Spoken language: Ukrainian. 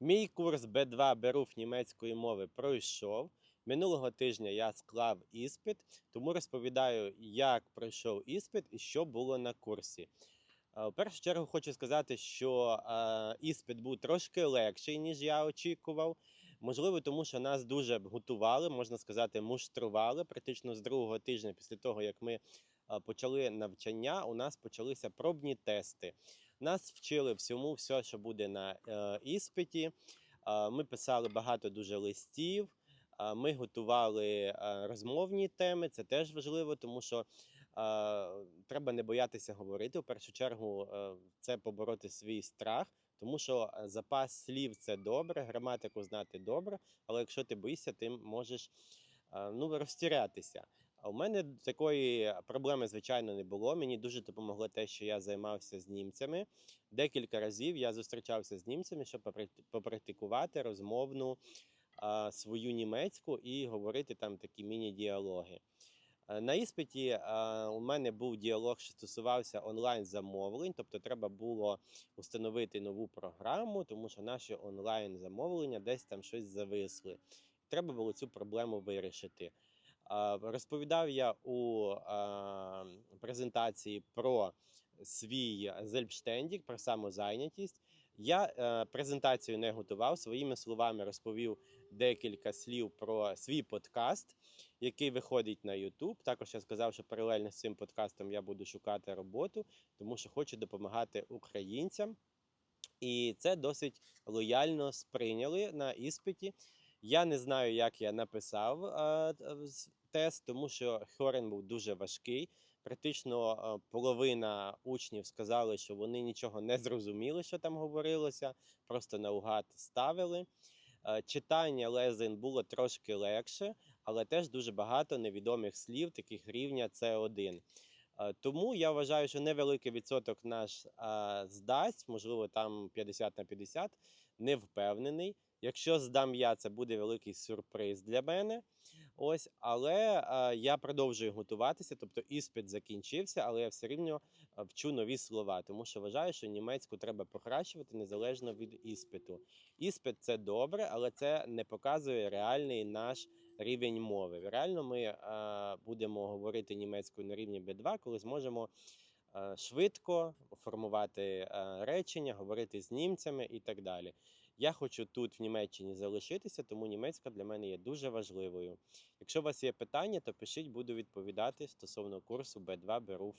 Мій курс B2 Беруф німецької мови пройшов. Минулого тижня я склав іспит, тому розповідаю, як пройшов іспит і що було на курсі. Е, В першу чергу хочу сказати, що е, іспит був трошки легший, ніж я очікував. Можливо, тому що нас дуже готували, можна сказати, муштрували. Практично з другого тижня, після того як ми е, почали навчання, у нас почалися пробні тести. Нас вчили всьому, все, що буде на е, іспиті. Е, Ми писали багато дуже листів. е, Ми готували е, розмовні теми. Це теж важливо, тому що е, треба не боятися говорити. У першу чергу, е, це побороти свій страх. Тому що е, запас слів це добре, граматику знати добре, але якщо ти боїшся, ти можеш е, ну, розтірятися. А у мене такої проблеми, звичайно, не було. Мені дуже допомогло те, що я займався з німцями. Декілька разів я зустрічався з німцями, щоб попрактикувати розмовну а, свою німецьку і говорити там такі міні-діалоги. Е, На іспиті а, у мене був діалог, що стосувався онлайн-замовлень, тобто треба було установити нову програму, тому що наші онлайн-замовлення десь там щось зависли. Треба було цю проблему вирішити. Розповідав я у презентації про свій зельбштендік, про самозайнятість. Я е, презентацію не готував, своїми словами розповів декілька слів про свій подкаст, який виходить на YouTube. Також я сказав, що паралельно з цим подкастом я буду шукати роботу, тому що хочу допомагати українцям. І це досить лояльно сприйняли на іспиті. Я не знаю, як я написав е, тест, тому що Хорен був дуже важкий. Практично е, половина учнів сказали, що вони нічого не зрозуміли, що там говорилося, просто наугад ставили. Е, Читання лезен було трошки легше, але теж дуже багато невідомих слів, таких рівня С1. Е, Тому я вважаю, що невеликий відсоток наш здасть, можливо, там 50 на 50, не впевнений. Якщо здам я, це буде великий сюрприз для мене. Ось, але а, я продовжую готуватися, тобто іспит закінчився, але я все рівно вчу нові слова, тому що вважаю, що німецьку треба покращувати незалежно від іспиту. Іспит це добре, але це не показує реальний наш рівень мови. Реально ми е, будемо говорити німецькою на рівні B2, коли зможемо е, швидко формувати е, речення, говорити з німцями і так далі. Я хочу тут в Німеччині залишитися, тому німецька для мене є дуже важливою. Якщо у вас є питання, то пишіть, буду відповідати стосовно курсу B2 Беруф